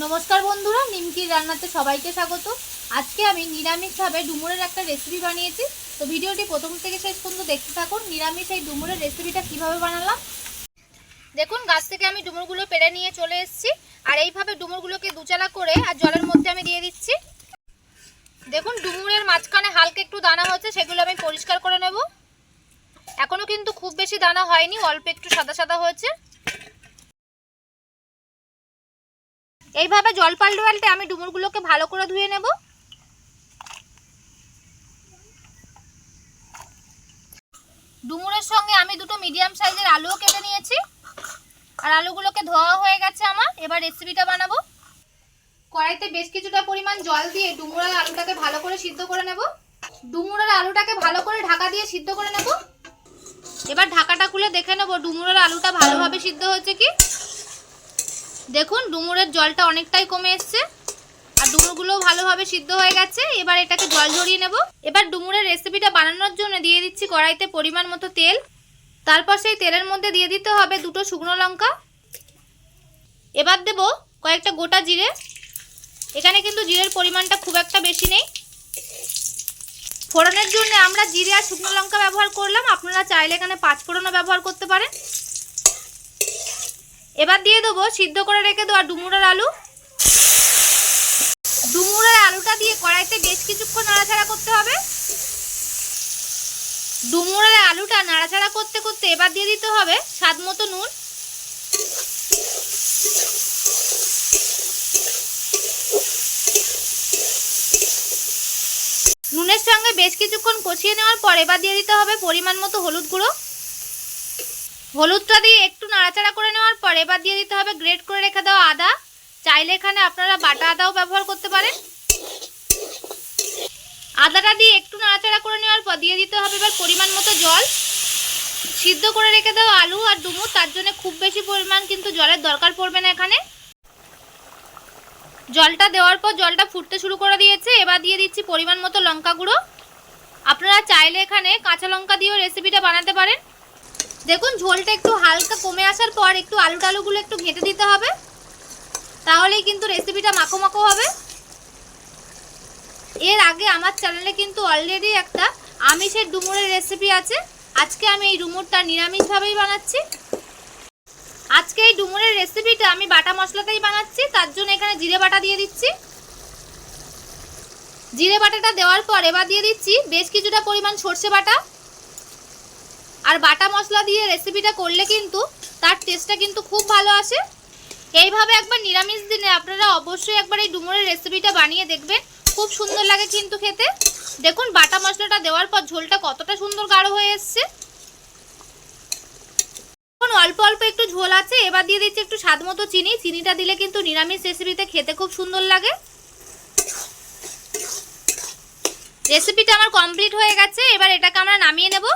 নমস্কার বন্ধুরা নিমকির রান্নাতে সবাইকে স্বাগত। আজকে আমি নিরামিষভাবে ডুমুরের একটা রেসিপি বানিয়েছি। তো ভিডিওটি প্রথম থেকে শেষ পর্যন্ত দেখতে থাকুন, নিরামিষ এই ডুমুরের রেসিপিটা কীভাবে বানালাম। দেখুন, গাছ থেকে আমি ডুমুরগুলো পেরে নিয়ে চলে এসেছি। আর এইভাবে ডুমুরগুলোকে দুচালা করে আর জলের মধ্যে আমি দিয়ে দিচ্ছি। দেখুন, ডুমুরের মাঝখানে হালকা একটু দানা হচ্ছে সেগুলো আমি পরিষ্কার করে নেব। এখনও কিন্তু খুব বেশি দানা হয়নি, অল্প একটু সাদা সাদা হয়েছে। এইভাবে জল পাল্টে পাল্টে আমি ডুমুরগুলোকে ভালো করে ধুয়ে নেব। ডুমুরের সঙ্গে আমি দুটো মিডিয়াম সাইজের আলুও কেটে নিয়েছি। আর আলুগুলোকে ধোয়া হয়ে গেছে আমার, এবার রেসিপিটা বানাবো। কড়াইতে বেশ কিছুটা পরিমাণ জল দিয়ে ডুমুর আর আলুটাকে ভালো করে সিদ্ধ করে নেব। ডুমুর আর আলুটাকে ভালো করে ঢাকা দিয়ে সিদ্ধ করে নেব। এবার ঢাকাটা খুলে দেখে নেব ডুমুরের আলুটা ভালোভাবে সিদ্ধ হয়েছে কি। দেখুন, ডুমুরের জলটা অনেকটাই কমে এসছে। আর ডুমুরগুলোও ভালোভাবে সিদ্ধ হয়ে গেছে। এবার এটাকে জল ঝরিয়ে নেব। এবার ডুমুরের রেসিপিটা বানানোর জন্য দিয়ে দিচ্ছি কড়াইতে পরিমাণ মতো তেল। তারপর সেই তেলের মধ্যে দিয়ে দিতে হবে দুটো শুকনো লঙ্কা। এবার দেব কয়েকটা গোটা জিরে। এখানে কিন্তু জিরের পরিমাণটা খুব একটা বেশি নেই। ফোড়নের জন্য আমরা জিরে আর শুকনো লঙ্কা ব্যবহার করলাম। আপনারা চাইলে এখানে পাঁচ ফোড়নও ব্যবহার করতে পারেন। এবার দিয়ে দেবো, সিদ্ধ করে রেখে দেওয়া ডুমুরের আলু। ডুমুরের আলুটা দিয়ে কড়াইতে বেশ কিছুক্ষণ নাড়াচাড়া করতে হবে। ডুমুরের আলুটা নাড়াচাড়া করতে করতে এবার দিয়ে দিতে হবে স্বাদ মতো নুন। নুনের সঙ্গে বেশ কিছুক্ষণ কষিয়ে নেওয়ার পর এবার দিয়ে দিতে হবে পরিমাণ মতো হলুদ গুঁড়ো। হলুদটা দিয়ে একটু নাড়াচাড়া করে নেওয়ার পর এবার দিয়ে দিতে হবে গ্রেট করে রেখে দেওয়া আদা। চাইলে এখানে আপনারা বাটা আদাও ব্যবহার করতে পারেন। আদাটা দিয়ে একটু নাড়াচাড়া করে নেওয়ার পর দিয়ে দিতে হবে এবার পরিমাণ মতো জল। সিদ্ধ করে রেখে দেওয়া আলু আর ডুমুর, তার জন্য খুব বেশি পরিমাণ কিন্তু জলের দরকার পড়বে না এখানে। জলটা দেওয়ার পর জলটা ফুটতে শুরু করে দিয়েছে। এবার দিয়ে দিচ্ছি পরিমাণ মতো লঙ্কা গুঁড়ো। আপনারা চাইলে এখানে কাঁচা লঙ্কা দিয়েও রেসিপিটা বানাতে পারেন। দেখুন, ঝোলটা একটু হালকা কমে আসার পর একটু আলু টালুগুলো একটু ঘেঁটে দিতে হবে। তাহলেই কিন্তু রেসিপিটা মাখো মাখো হবে। এর আগে আমার চ্যানেলে কিন্তু অলরেডি একটা আমিষের ডুমুরের রেসিপি আছে। আজকে আমি এই ডুমুরটা নিরামিষভাবেই বানাচ্ছি। আজকে এই ডুমুরের রেসিপিটা আমি বাটা মশলাতেই বানাচ্ছি, তার জন্য এখানে জিরে বাটা দিয়ে দিচ্ছি। জিরে বাটাটা দেওয়ার পর এবার দিয়ে দিচ্ছি বেশ কিছুটা পরিমাণ সর্ষে বাটা। আর বাটা মশলা দিয়ে রেসিপিটা করলে কিন্তু তার টেস্টটা কিন্তু খুব ভালো আসে। এইভাবে একবার নিরামিষ দিনে আপনারা অবশ্যই একবার এই ডুমুরের রেসিপিটা বানিয়ে দেখবেন। খুব সুন্দর লাগে কিন্তু খেতে। দেখুন, বাটা মশলাটা দেওয়ার পর ঝোলটা কতটা সুন্দর গাঢ় হয়ে এসছে। এখন অল্প অল্প একটু ঝোল আছে, এবার দিয়ে দিচ্ছি একটু স্বাদ মতো চিনি। চিনিটা দিলে কিন্তু নিরামিষ রেসিপিতে খেতে খুব সুন্দর লাগে। রেসিপিটা আমার কমপ্লিট হয়ে গেছে, এবার এটাকে আমরা নামিয়ে নেব।